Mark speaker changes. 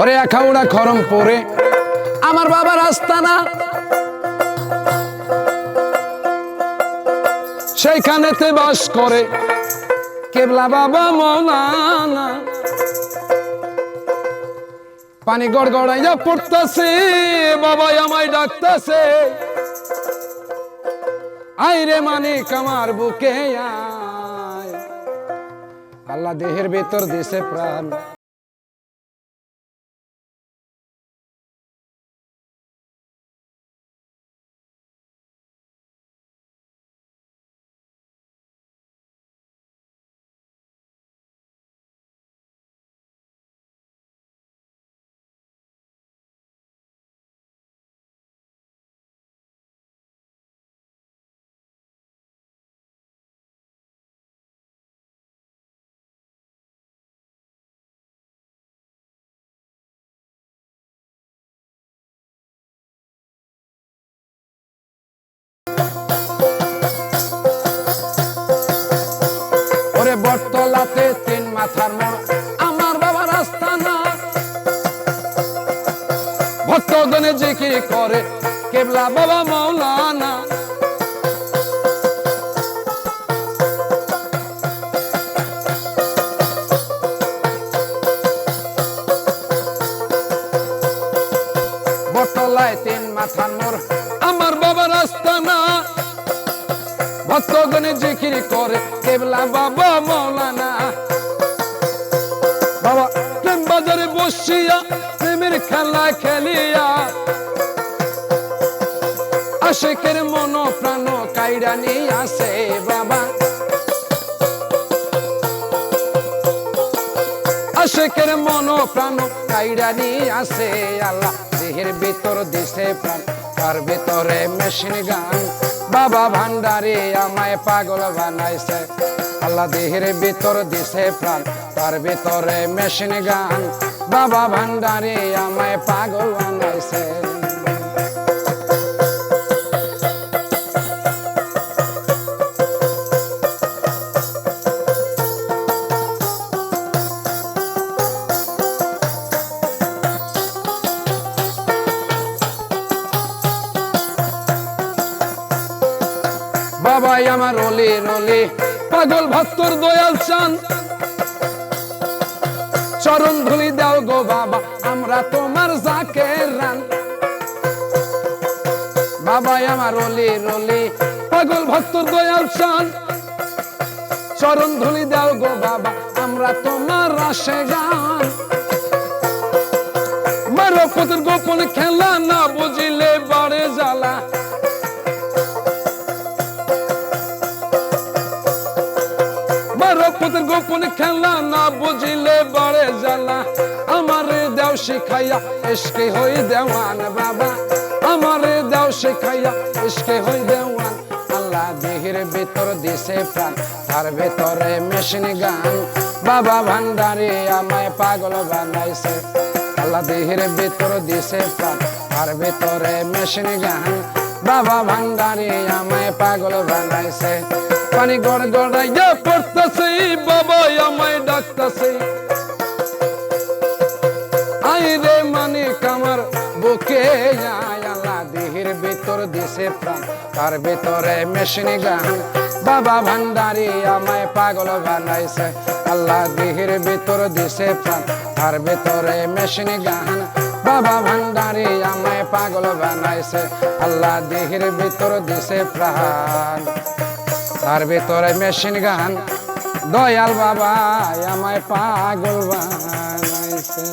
Speaker 1: ওরে আখাউড়া খরম পরে। আমার বাবার আস্তানা সেইখানেতে বাস করে। কেবলা বাবা মৌলানা পানি গড় গড়াইয়া পড়তাছে বাবা আমায় ডাকতাছে। আইরে মানিক কামার বুকে আল্লাহ দেহের ভেতর দিছে প্রাণ। তিন মাথার মোড় আমার বাবার আস্তানা ভক্তগণে জিকির করে, কেবলা বাবা মৌলানা বটতলায় তিন মাথার মোড় আমার বাবার আস্তানা ভক্তগণে জিকির করে, কেবলা বাবা মৌলানা বসিয়া প্রেমের খেলা খেলিয়া আশেকের মন প্রাণ কাইরা আসে বাবা। আশেকের মন প্রাণ কাইরা আসে আল্লাহ। দেহের ভিতর দিছে প্রাণ, তার ভিতরে মেশিন গান। বাবা ভান্ডারে আমায় পাগল বানাইছে। আল্লাহ দেহের ভিতর দিছে প্রাণ, তার ভিতরে মেশিন গান। বাবা ভান্ডারে আমায় পাগল বানাইছে। বাবাই আমার রলে রলে পাগল ভক্তর দয়াল চান চরণ ধুলি দাও গো বাবা, আমরা তোমার যাকে রান। বাবাই আমার রলে রলে, পাগল ভক্তর দয়াল চান চরণ ধুলি দাও গো বাবা, আমরা তোমার রাশে গান। মারো পুত্র গোপন খেলা না বুঝিলে বাড়ে মারফতের গোপন খেলা না বুঝিলে বাড়ে জ্বালা। আমার দেও শিখাইয়া এসকে হই দেওয়ান বাবা। আমার দেও শিখাইয়া এসকে হই দেওয়ান। আল্লাহ দেহের ভিতর দিছে প্রাণ, তার ভেতরে মেশিন গান। বাবা ভান্ডারে আমায় পাগল বানাইছে। আল্লাহ দেহের ভিতর দিছে প্রাণ, তার ভেতরে মেশিন গান। বাবা ভান্ডারে আমায় পাগল বানাইছে। পানি গড় গড়াইয়া পড়তেছে বাবা আমায় ডাকতেছে। আই রে মানে কামার বুকে আল্লাহ, দেহের ভিতর দিছে প্রাণ, তার ভিতরে মেশিন গান। বাবা ভান্ডারি আমায় পাগল বানাইছে, আল্লাহ, দেহের ভিতর দিছে প্রাণ, তার ভিতরে মেশিন গান। বাবা ভান্ডারি আমায় পাগল বানাইছে। আল্লাহ দেহের ভিতর দিছে প্রাণ। তার ভিতরে মেশিন গান। দয়াল বাবা আমায় পাগল বানাইছে।